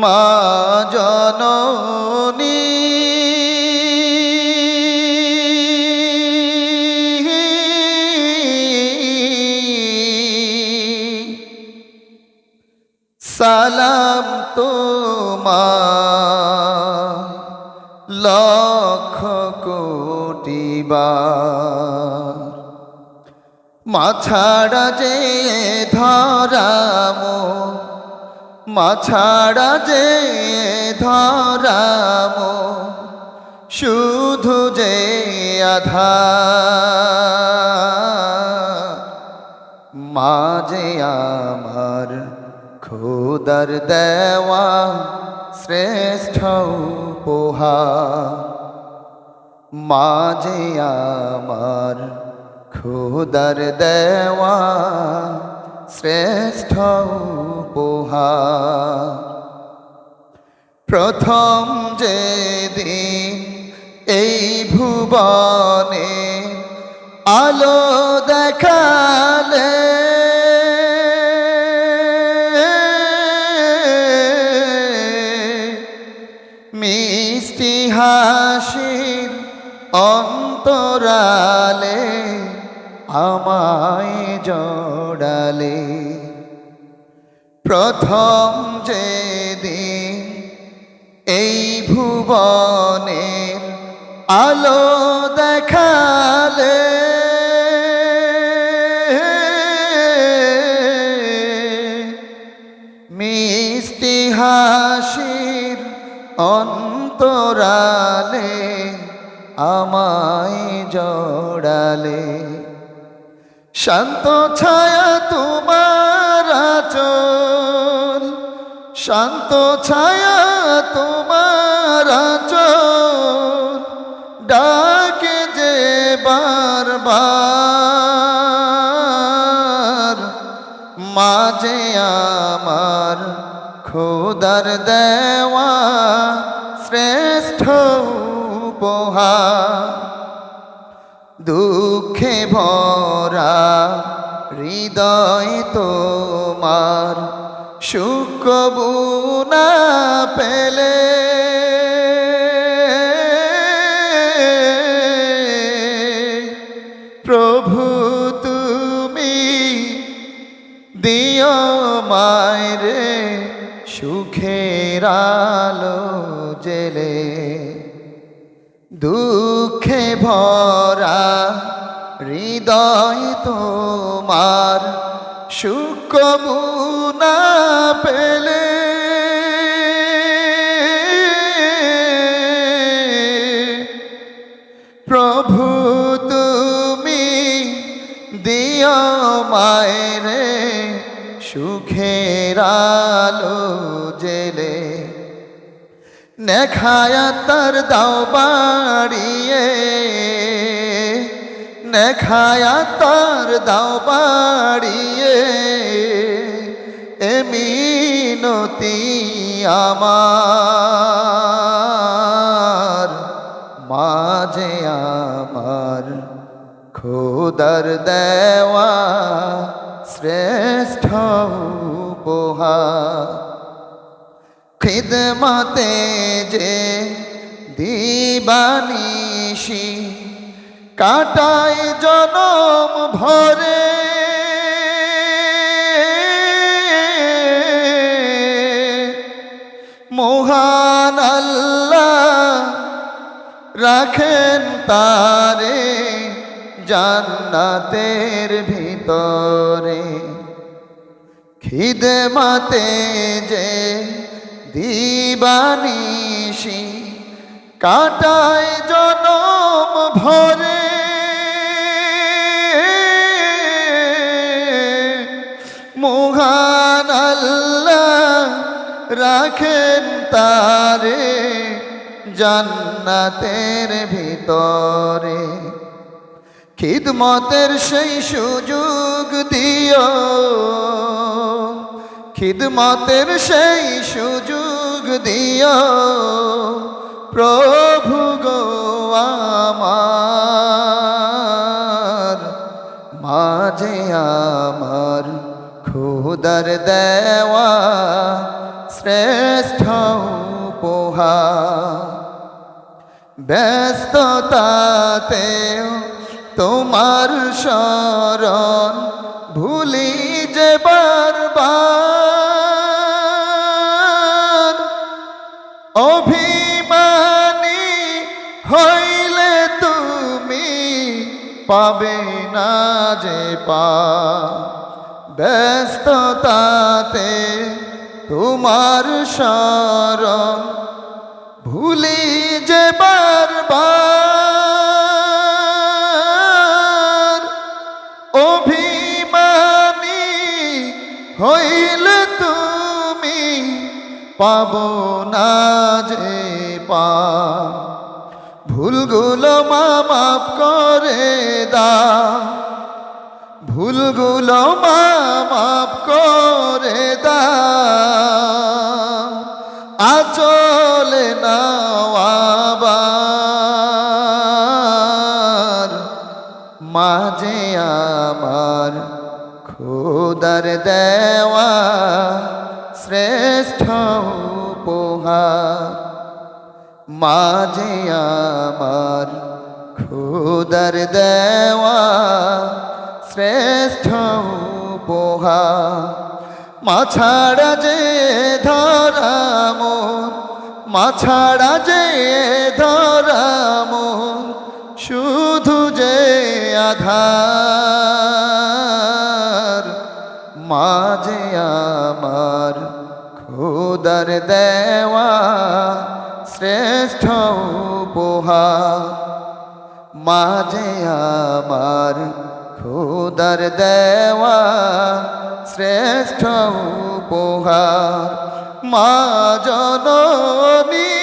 মা জননী। সালাম তোমার লক্ষ কোটি বার। মাছাড়া যে ধরাম মাছাড়া যে ধরাম, শুধু যে আধার মাঝে আমার খোদার দেওয়া শ্রেষ্ঠ উপহার। মাঝে আমার খোদার দেওয়া শ্রেষ্ঠ উপহার। প্রথম যে দিন এই ভুবনে আলো দেখালে মিষ্টি হাসির অন্তরালে আমায় জড়ালে। প্রথম যে দিন এই ভুবনের আলো দেখালে মিষ্টি হাসির অন্তরালে আমায় জড়ালে। শান্ত ছায়া তোমার আচল। শান্ত ছায়া তোমার আচল। ডাকে যে বারবার, মাঝে আমার খোদার দেওয়া শ্রেষ্ঠ উপহার। দুঃখে ভরা হৃদয় তোমার সুখ বুনা পেলে। প্রভু তুমি দিও মায়রে সুখের আলো জেলে। দুঃখে ভরা হৃদয় তোমার সুখ মুনা পেলে। প্রভু তুমি দিও মায়েরে সুখের আলো জেলে। নেখায়া তার দাও বাড়িয়ে। নেখায়া তার দাও বাড়িয়ে। এমিনতি আমার, মাঝে আমার খোদার দেওয়া শ্রেষ্ঠ উপহার। খিদমতে যে দিবানিশি কাটায় জনম ভরে। মহান আল্লাহ রাখেন তারে জান্নাতের ভিতরে। খিদমাতে যে দিবানিশি কাটায় জনম ভরে। মহান রাখেন তারে জান্নাতের ভিতরে। খিদমতের সেই সুযোগ দিও। খিদমতের সেই সুযোগ দিও, প্রভু গো আমার। মাঝে আমার খোদার দেওয়া শ্রেষ্ঠ উপহার। ব্যস্ততাতেও তোমার শরণ ভুলি যে বারবার পাবে না যে পা। ব্যস্ততাতে তোমার শরণ ভুলি যে বারবার। অভিমানী হইলে তুমি, পাব না যে পা। ভুলগুলো মা মাফ করে দাও। ভুলগুলো মা মাফ করে দা আচলে নাওয়াবার মাঝে আমার খুদার দেওয়া শ্রেষ্ঠ উপহার। মাঝে আমার খুদার দেওয়া শ্রেষ্ঠ উপহার মাছাড়া যে ধরাম মাছাড়া যে ধরাম শুধু যে আধার। মাঝে আমার খুদার শ্রেষ্ঠ উপহার। মাঝে আমার খুদার দেওয়া শ্রেষ্ঠ উপহার। মা জননী